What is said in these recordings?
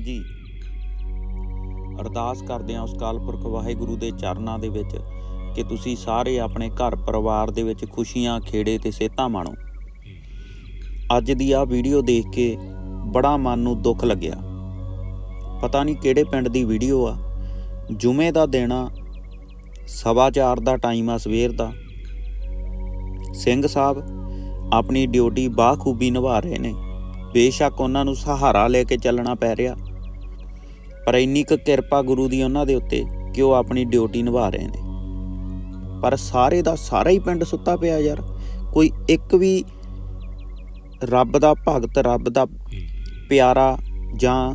ਹਾਂਜੀ। ਅਰਦਾਸ ਕਰਦੇ ਹਾਂ ਉਸ ਕਾਲ ਪੁਰਖ ਵਾਹਿਗੁਰੂ ਦੇ ਚਰਨਾਂ ਦੇ ਵਿੱਚ ਕਿ ਤੁਸੀਂ ਸਾਰੇ ਆਪਣੇ ਘਰ ਪਰਿਵਾਰ ਦੇ ਵਿੱਚ ਖੁਸ਼ੀਆਂ, ਖੇੜੇ ਤੇ ਸਿਹਤਾਂ ਮਾਣੋ। ਅੱਜ ਦੀ ਆ ਵੀਡੀਓ ਦੇਖ ਕੇ ਬੜਾ ਮਨ ਨੂੰ ਦੁੱਖ ਲੱਗਿਆ। ਪਤਾ ਨਹੀਂ ਕਿਹੜੇ ਪਿੰਡ ਦੀ ਵੀਡੀਓ ਆ। ਜੁਮੇ ਦਾ ਦਿਨ ਆ ਸਵਾ ਚਾਰ ਦਾ ਟਾਈਮ ਆ ਸਵੇਰ ਦਾ। ਸਿੰਘ ਸਾਹਿਬ ਆਪਣੀ ਡਿਊਟੀ ਬਾਖੂਬੀ ਨਿਭਾ ਰਹੇ ਨੇ। ਬੇਸ਼ੱਕ ਉਹਨਾਂ ਨੂੰ ਸਹਾਰਾ ਲੈ ਕੇ ਚੱਲਣਾ ਪੈ ਰਿਹਾ। ਪਰ ਇੰਨੀ ਕੁ ਕਿਰਪਾ ਗੁਰੂ ਦੀ ਉਹਨਾਂ ਦੇ ਉੱਤੇ ਕਿ ਉਹ ਆਪਣੀ ਡਿਊਟੀ ਨਿਭਾ ਰਹੇ ਨੇ। ਪਰ ਸਾਰੇ ਦਾ ਸਾਰਾ ਹੀ ਪਿੰਡ ਸੁੱਤਾ ਪਿਆ ਯਾਰ। ਕੋਈ ਇੱਕ ਵੀ ਰੱਬ ਦਾ ਭਗਤ, ਰੱਬ ਦਾ ਪਿਆਰਾ ਜਾਂ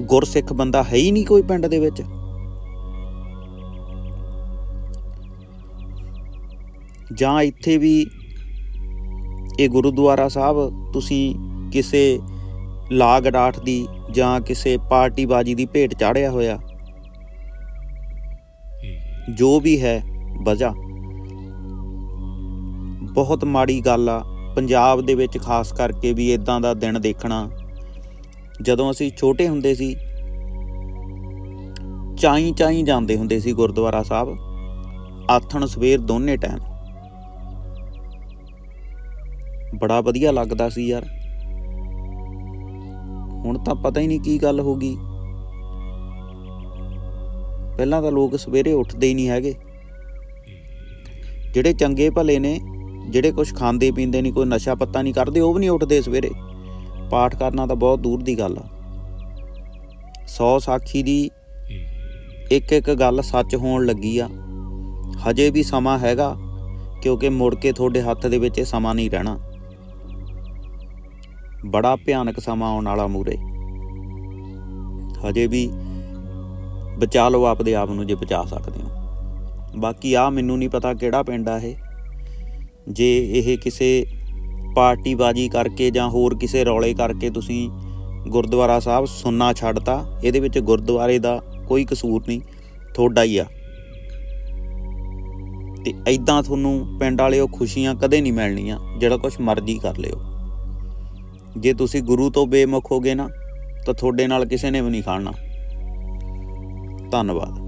ਗੁਰਸਿੱਖ ਬੰਦਾ ਹੈ ਹੀ ਨਹੀਂ ਕੋਈ ਪਿੰਡ ਦੇ ਵਿੱਚ। ਜਾਂ ਇੱਥੇ ਵੀ ਇਹ ਗੁਰਦੁਆਰਾ ਸਾਹਿਬ ਤੁਸੀਂ ਕਿਸੇ ਲਾਗ ਡਾਠ ਦੀ ਜਾਂ ਕਿਸੇ ਪਾਰਟੀਬਾਜ਼ੀ ਦੀ ਭੇਟ ਚਾੜਿਆ ਹੋਇਆ। ਜੋ ਵੀ ਹੈ, ਵਜ੍ਹਾ। ਬਹੁਤ ਮਾੜੀ ਗੱਲ ਆ, ਪੰਜਾਬ ਦੇ ਵਿੱਚ ਖਾਸ ਕਰਕੇ ਵੀ ਇਦਾਂ ਦਾ ਦਿਨ ਦੇਖਣਾ। ਜਦੋਂ ਅਸੀਂ ਛੋਟੇ ਹੁੰਦੇ ਸੀ ਚਾਈ ਚਾਈ ਜਾਂਦੇ ਹੁੰਦੇ ਸੀ ਗੁਰਦੁਆਰਾ ਸਾਹਿਬ, ਆਥਣ ਸਵੇਰ ਦੋਨੇ ਟਾਈਮ ਬੜਾ ਵਧੀਆ ਲੱਗਦਾ ਸੀ ਯਾਰ। ਹੁਣ ਤਾਂ ਪਤਾ ਹੀ ਨਹੀਂ ਕੀ ਗੱਲ ਹੋ ਗਈ। ਪਹਿਲਾਂ ਤਾਂ ਲੋਕ ਸਵੇਰੇ ਉੱਠਦੇ ਹੀ ਨਹੀਂ ਹੈਗੇ। ਜਿਹੜੇ ਚੰਗੇ ਭਲੇ ਨੇ, ਜਿਹੜੇ ਕੁਝ ਖਾਂਦੇ ਪੀਂਦੇ ਨਹੀਂ, ਕੋਈ ਨਸ਼ਾ ਪੱਤਾ ਨਹੀਂ ਕਰਦੇ, ਉਹ ਵੀ ਨਹੀਂ ਉੱਠਦੇ ਸਵੇਰੇ। ਪਾਠ ਕਰਨਾ ਤਾਂ ਬਹੁਤ ਦੂਰ ਦੀ ਗੱਲ ਆ। 100 ਸਾਖੀ ਦੀ ਇੱਕ ਇੱਕ ਗੱਲ ਸੱਚ ਹੋਣ ਲੱਗੀ ਆ। ਹਜੇ ਵੀ ਸਮਾਂ ਹੈਗਾ, ਕਿਉਂਕਿ ਮੁੜ ਕੇ ਤੁਹਾਡੇ ਹੱਥ ਦੇ ਵਿੱਚ ਇਹ ਸਮਾਂ ਨਹੀਂ ਰਹਿਣਾ। ਬੜਾ ਭਿਆਨਕ ਸਮਾਂ ਆਉਣ ਵਾਲਾ ਮੂਰੇ ਹਜੇ ਵੀ ਬਚਾ ਲਓ ਆਪਦੇ ਆਪ ਨੂੰ ਜੇ ਬਚਾ ਸਕਦੇ ਹੋ। ਬਾਕੀ ਆ ਮੈਨੂੰ ਨਹੀਂ ਪਤਾ ਕਿਹੜਾ ਪਿੰਡ ਆ ਇਹ। ਜੇ ਇਹ ਕਿਸੇ ਪਾਰਟੀਬਾਜ਼ੀ ਕਰਕੇ ਜਾਂ ਹੋਰ ਕਿਸੇ ਰੌਲੇ ਕਰਕੇ ਤੁਸੀਂ ਗੁਰਦੁਆਰਾ ਸਾਹਿਬ ਸੁੰਨਾ ਛੱਡਤਾ, ਇਹਦੇ ਵਿੱਚ ਗੁਰਦੁਆਰੇ ਦਾ ਕੋਈ ਕਸੂਰ ਨਹੀਂ, ਤੁਹਾਡਾ ਹੀ ਆ। ਤੇ ਐਦਾਂ ਤੁਹਾਨੂੰ ਪਿੰਡ ਵਾਲਿਓ ਖੁਸ਼ੀਆਂ ਕਦੇ ਨਹੀਂ ਮਿਲਣੀਆਂ, ਜਿਹੜਾ ਕੁਝ ਮਰਜ਼ੀ ਕਰ ਲਿਓ। ਜੇ ਤੁਸੀਂ ਗੁਰੂ ਤੋਂ ਬੇਮੁਖ ਹੋਗੇ ਨਾ, ਤਾਂ ਤੁਹਾਡੇ ਨਾਲ ਕਿਸੇ ਨੇ ਵੀ ਨਹੀਂ ਖਾਣਾ ਧੰਨਵਾਦ।